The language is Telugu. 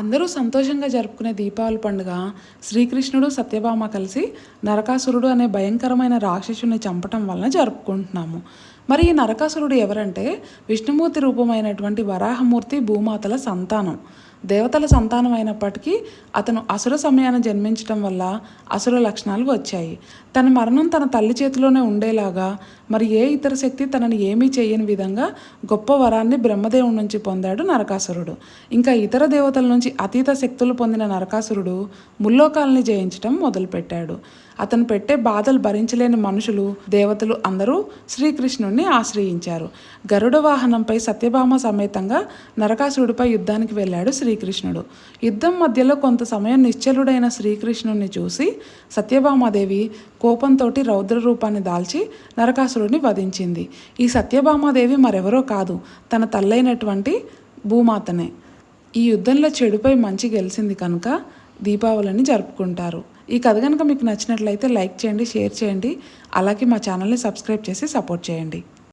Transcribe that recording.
అందరూ సంతోషంగా జరుపుకునే దీపావళి పండుగ శ్రీకృష్ణుడు సత్యభామ కలిసి నరకాసురుడు అనే భయంకరమైన రాక్షసుని చంపటం వలన జరుపుకుంటున్నాము. మరి ఈ నరకాసురుడు ఎవరంటే విష్ణుమూర్తి రూపమైనటువంటి వరాహమూర్తి భూమాతల సంతానం. దేవతల సంతానం అయినప్పటికీ అతను అసుర సమయాన జన్మించటం వల్ల అసుర లక్షణాలు వచ్చాయి. తన మరణం తన తల్లి చేతిలోనే ఉండేలాగా మరి ఏ ఇతర శక్తి తనని ఏమీ చేయని విధంగా గొప్ప వరాన్ని బ్రహ్మదేవుడి నుంచి పొందాడు నరకాసురుడు. ఇంకా ఇతర దేవతల నుంచి అతీత శక్తులు పొందిన నరకాసురుడు ముల్లోకాలని జయించటం మొదలుపెట్టాడు. అతను పెట్టే బాధలు భరించలేని మనుషులు దేవతలు అందరూ శ్రీకృష్ణుణ్ణి ఆశ్రయించారు. గరుడ వాహనంపై సత్యభామ సమేతంగా నరకాసురుడిపై యుద్ధానికి వెళ్ళాడు శ్రీకృష్ణుడు. యుద్ధం మధ్యలో కొంత సమయం నిశ్చలుడైన శ్రీకృష్ణుణ్ణి చూసి సత్యభామాదేవి కోపంతో రౌద్ర రూపాన్ని దాల్చి నరకాసురుడిని వధించింది. ఈ సత్యభామాదేవి మరెవరో కాదు తన తల్లైనటువంటి భూమాతనే. ఈ యుద్ధంలో చెడుపై మంచి గెలిచింది కనుక దీపావళిని జరుపుకుంటారు. ఈ కథ కనుక మీకు నచ్చినట్లయితే లైక్ చేయండి షేర్ చేయండి. అలాగే మా ఛానల్ని సబ్స్క్రైబ్ చేసి సపోర్ట్ చేయండి.